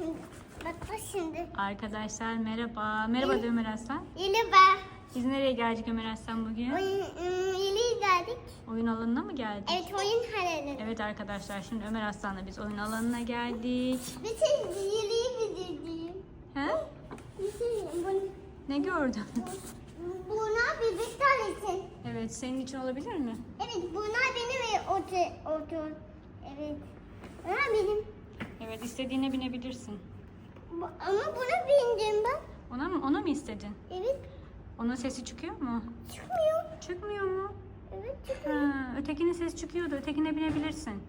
şimdi. Bak bak şimdi. Arkadaşlar merhaba. Merhaba de Ömer Aslan. Ben. Biz nereye geldik Ömer Aslan bugün? Oyun, ım, yeni geldik. Oyun alanına mı geldik? Evet oyun halledin. Evet arkadaşlar şimdi Ömer Aslan'la biz oyun alanına geldik. Bir şey yeni bildireyim. He? Bir şey bunu, Ne gördün? buna bebek tanesi. evet senin için olabilir mi? Evet bunlar benim otur. otur. Evet. Bunlar benim. Evet istediğine binebilirsin. Ama buna bindim ben. Ona mı ona mı istedin? Evet. Onun sesi çıkıyor mu? Çıkmıyor. Çıkmıyor mu? Evet çıkmıyor. Ha, ötekinin sesi çıkıyordu. Ötekine binebilirsin.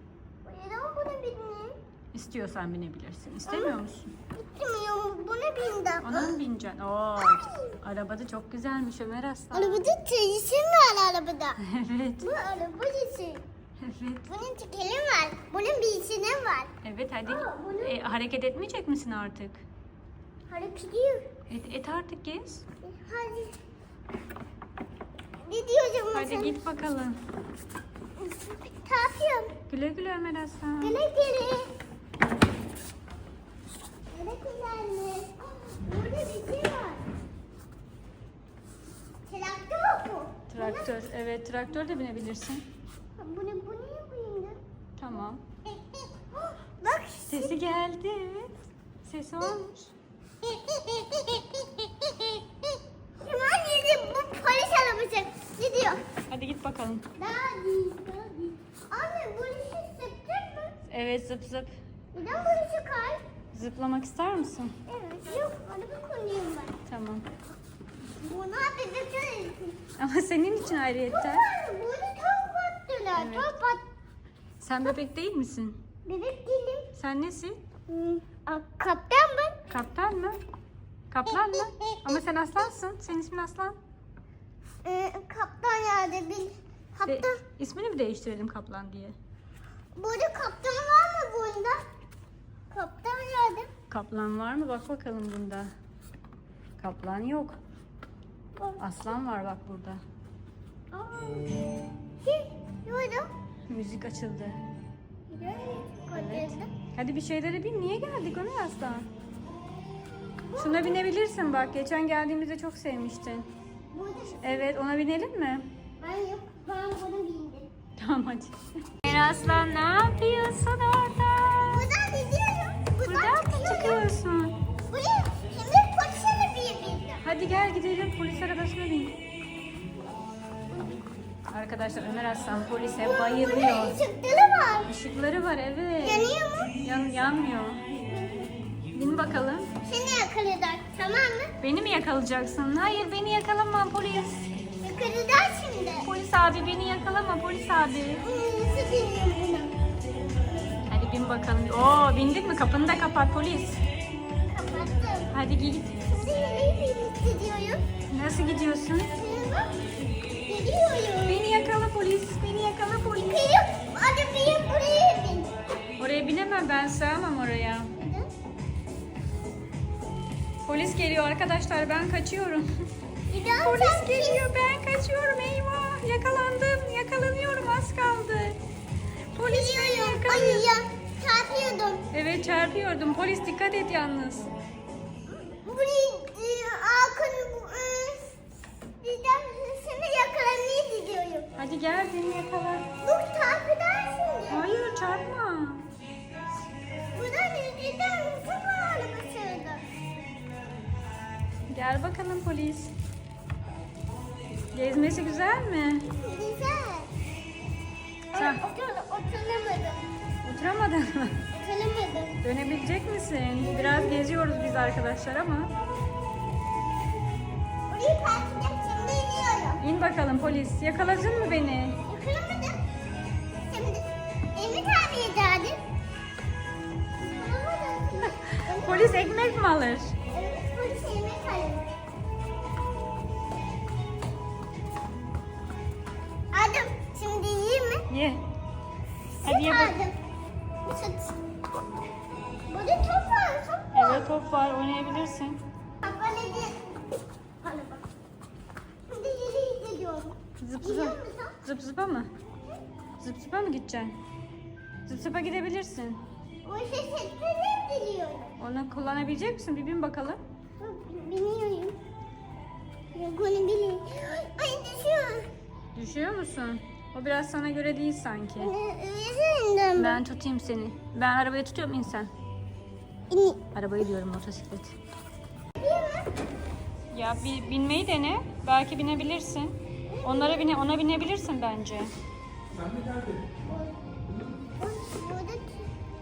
Neden buna bindim? İstiyorsan binebilirsin. İstemiyor musun? Gitmiyor. Buna bindim. Ona mı bineceksin? Oo, arabada çok güzelmiş Ömer Aslan. Arabada teyzesi var arabada. Evet. Bu arabacısı. Evet. Bunun tekeri var. Bunun bir içine var. Evet hadi. Aa, bunu- E, hareket etmeyecek misin artık? Hareket ediyor. Et, et artık gez. Hadi. Ne diyorsun Hadi sen? git bakalım. Yapıyorum? Güle güle Ömer Aslan. Güle güle. Güle güle anne. Burada bir şey var. Traktör bu. Traktör. Evet traktör de binebilirsin. Bunu, bu niye buydu? Tamam. Bak. Sesi geldi evet. Sesi olmuş. Hemen yedi bu polis arabası. Gidiyor. Hadi git bakalım. Daha değil. Anne bu işi sıktın mı? Evet zıp zıp. Neden işi kay? Zıplamak ister misin? Evet. Yok, araba konuyorum ben. Tamam. Bebek öğretim. Ama senin için ayrıyetten. Burada top attılar. Evet. Top at. Sen bebek değil misin? Bebek değilim. Sen nesin? Hmm. Aa, kaptan ben. Kaptan mı? Kaplan mı? Ama sen aslansın. Senin ismin Aslan. Ee, kaptan yani bir De, kaptan. ismini mi değiştirelim Kaplan diye? Burada kaptan var mı bunda? Kaptan yani. Kaplan var mı? Bak bakalım bunda. Kaplan yok. Aslan var bak burada. Aa. Şey. Müzik açıldı. Evet. Hadi bir şeylere bin. Niye geldik Ömer Aslan? Şuna binebilirsin bak. Geçen geldiğimizde çok sevmiştin. Evet ona binelim mi? ben yok. Ben bunu bindim. Tamam hadi. Aslan ne yapıyorsun orada? Buradan gidiyorum. Buradan mı çıkıyorsun? Buraya şimdi polis arabaya bindim. Hadi gel gidelim polis arabasına bin. Arkadaşlar Ömer Aslan polise bayılıyor. Burada ışıkları var. Işıkları var evet. Yanıyor mu? Yan, yanmıyor. Bin bakalım. Seni yakaladılar. Tamam mı? Beni mi yakalayacaksın? Hayır beni yakalama polis. Yakaladılar şimdi. Polis abi beni yakalama polis abi. Nasıl bindim buna? Hadi bin bakalım. Oo bindin mi? Kapını da kapat polis. Kapattım. Hadi git. Şimdi nereye gidiyorum? Nasıl gidiyorsun? Şimdi bak. Gidiyorum. Beni yakala polis. Beni yakala polis. Kıyım. Hadi benim buraya bin. Oraya binemem ben sığamam oraya. Neden? Polis geliyor arkadaşlar ben kaçıyorum. Neden Polis geliyor ben kaçıyorum eyvah. Yakalandım yakalanıyorum az kaldı. Polis beni Gidiyorum. yakalıyor. Ay ya. Çarpıyordum. Evet çarpıyordum. Polis dikkat et yalnız. Hadi gel beni yakala. Çarpıdan şimdi. Hayır çarpma. Buradan nasıl bu arabasıydı? Gel bakalım polis. Gezmesi güzel mi? Güzel. Sen- otur, oturamadım. Oturamadın mı? Oturamadım. Dönebilecek misin? Biraz geziyoruz biz arkadaşlar ama. İn bakalım polis. Yakaladın mı beni? Yakalamadım. Abiye geldim. Yakalamadım. Polis ekmek mi alır? Evet, polis yemek alıyor. Aldım. Şimdi yiyeyim mi? Ye. Hadi Süt ye bak. aldım. Süt. Burada top var, top var. Evet top var oynayabilirsin. Baba ne diye? Hadi bak. Şimdi yeri hissediyorum. Zıp zıpa. Zıp zıpa mı? Zıp zıpa mı gideceksin? Zıp zıpa gidebilirsin. O işe sesleri biliyorum. Onu kullanabilecek misin? Bir bin bakalım. Biliyorum. Bunu biliyorum. Ay düşüyor. Düşüyor musun? O biraz sana göre değil sanki. Üzerinden ben. Ben tutayım seni. Ben arabayı tutuyorum insan. İni. Arabayı diyorum motosiklet. Ya bir binmeyi dene. Belki binebilirsin. Onlara bine, ona binebilirsin bence. Burada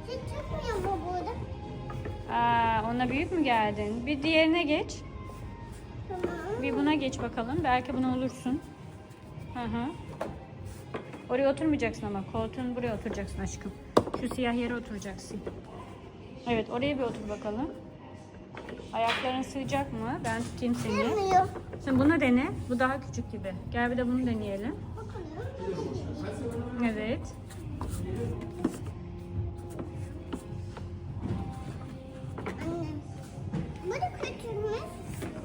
hiç çıkmıyor mu burada? Aa, ona büyük mü geldin? Bir diğerine geç. Tamam. Bir buna geç bakalım. Belki buna olursun. Hı hı. Oraya oturmayacaksın ama. Koltuğun buraya oturacaksın aşkım. Şu siyah yere oturacaksın. Evet oraya bir otur bakalım. Ayakların sığacak mı? Ben tutayım seni. Şimdi bunu dene. Bu daha küçük gibi. Gel bir de bunu deneyelim. Bakalım. Evet. Bu da küçülmüş.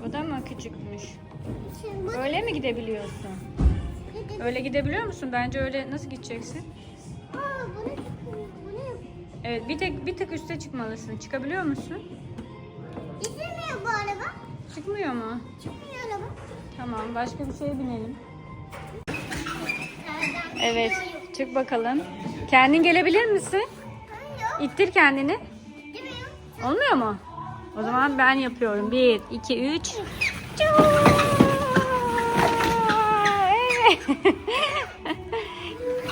O da mı küçükmüş? Bu Öyle mi gidebiliyorsun? Öyle gidebiliyor musun? Bence öyle nasıl gideceksin? Aa, bu ne çıkmıyor? Bu ne? Evet bir tek bir tık üste çıkmalısın. Çıkabiliyor musun? Gitmiyor bu araba. Çıkmıyor mu? Çıkmıyor araba. Tamam başka bir şeye binelim. Evet çık bakalım. Kendin gelebilir misin? İttir kendini. Olmuyor mu? O zaman ben yapıyorum. Bir, iki, üç. Evet.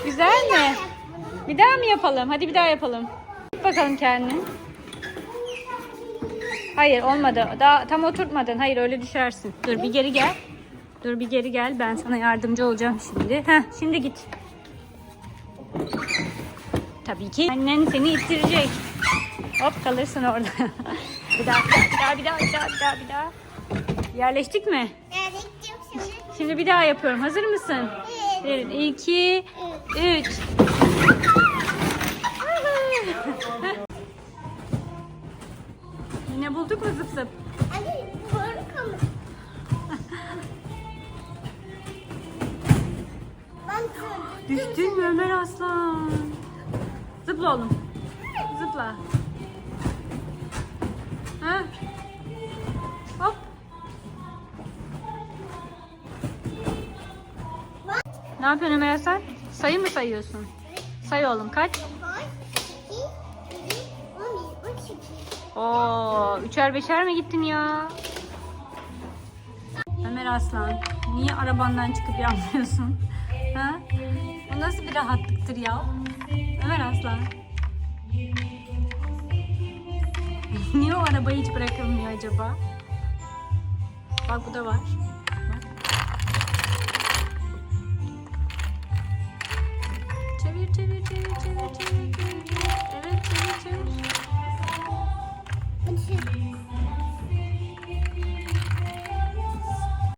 Güzel mi? Bir daha mı yapalım? Hadi bir daha yapalım. Bakalım kendini. Hayır olmadı. Daha tam oturtmadın. Hayır öyle düşersin. Dur bir geri gel. Dur bir geri gel. Ben sana yardımcı olacağım şimdi. Heh, şimdi git. Tabii ki annen seni ittirecek. Hop kalırsın orada. bir daha, bir daha, bir daha, bir daha, bir daha. Yerleştik mi? Gideceğim şimdi? Şimdi bir daha yapıyorum. Hazır mısın? Evet. Bir, iki, üç. Yine bulduk mu zıp zıp? Anne doğru tuttum. Düştün mü Ömer Aslan? Zıpla oğlum. Zıpla. Ha? Hop. Ne yapıyorsun Ömer Aslan? Sayı mı sayıyorsun? Say oğlum kaç? Oo, üçer beşer mi gittin ya? Ömer Aslan, niye arabandan çıkıp yanmıyorsun? Ha? Bu nasıl bir rahatlıktır ya? Ömer Aslan. niye o arabayı hiç bırakılmıyor acaba? Bak bu da var. Çevir çevir çevir çevir çevir çevir. Evet çevir çevir. Two.